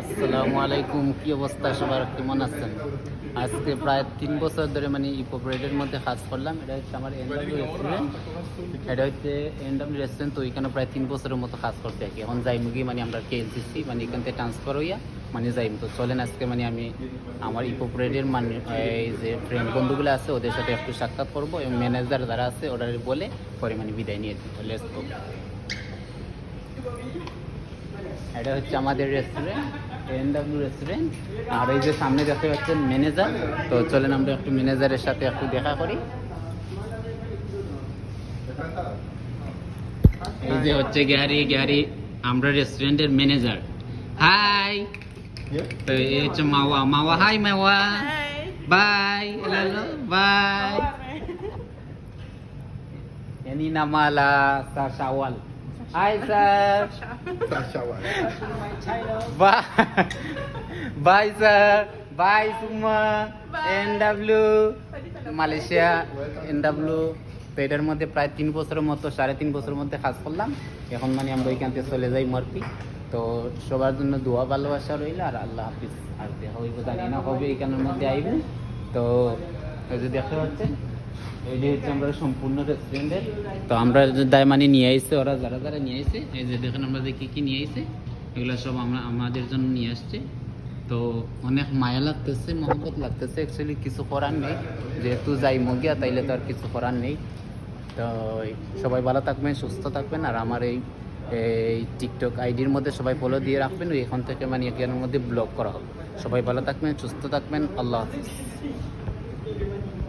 আসসালামু আলাইকুম, কি অবস্থা? সবার কেমন আছেন? আজকে প্রায় তিন বছর ধরে মানে ইকোপারেটের মধ্যে কাজ করলাম। এটা হচ্ছে আমার এনডাব্লিউ রেস্টুরেন্ট এটা হচ্ছে এনডাব্লিউ রেস্টুরেন্ট তো এখানে প্রায় তিন বছরের মতো কাজ করতে থাকি এখন যাই মুগি মানে আমরা কেএলসিসি মানে এখান থেকে ট্রান্সফার হইয়া মানে যাইম। তো চলেন আজকে মানে আমি আমার ইকোপারেটের মানে এই যে ফ্রেন্ড বন্ধুগুলো আছে, ওদের সাথে একটু সাক্ষাৎ করব এবং ম্যানেজার যারা আছে, ওরা বলে পরে মানে বিদায় নিয়ে দিই লেটস এটা হচ্ছে আমাদের রেস্টুরেন্ট এন ডাব্লিউ রেস্টুরেন্ট আর এই যে সামনে দেখতে পাচ্ছেন ম্যানেজার তো চলেন আমরা একটু ম্যানেজারের সাথে একটু দেখা করি। এই যে হচ্ছে গ্যারি গ্যারি আমরা রেস্টুরেন্টের ম্যানেজার হাই তো এই হচ্ছে Mawa. Mawa hi Mawa. Bye hello bye any নামালা সা hi sir Bye. Bye, sir. Bye, Suma. NW. Malaysia NW তো এটার মধ্যে প্রায় তিন বছরের মতো সাড়ে তিন বছরের মধ্যে কাজ করলাম এখন মানে আমরা ওইখান থেকে চলে যাই মার্কি তো সবার জন্য দোয়া ভালোবাসা রইল আর আল্লাহ হাফিজ আর দেখা হইব জানি না হবে এখানের মধ্যে আইবে তো এই যে দেখা হচ্ছে সম্পূর্ণ রেস্টুরেন্টের তো আমরা দায় মানে নিয়ে আইছে ওরা যারা যারা নিয়ে আইছে এই যে দেখেন আমরা যে কী কী নিয়ে আইছে এগুলো সব আমরা আমাদের জন্য নিয়ে আসছে। তো অনেক মায়া লাগতেছে, মহব্বত লাগতেছে। অ্যাকচুয়ালি কিছু করার নেই। যেহেতু যাই মগিয়া তাইলে তো আর কিছু করার নেই। তো সবাই ভালো থাকবেন, সুস্থ থাকবেন। আর আমার এই এই টিকটক আইডির মধ্যে সবাই ফলো দিয়ে রাখবেন। এখান থেকে মানে এখানের মধ্যে ব্লগ করা হবে। সবাই ভালো থাকবেন, সুস্থ থাকবেন। আল্লাহ হাফিজ।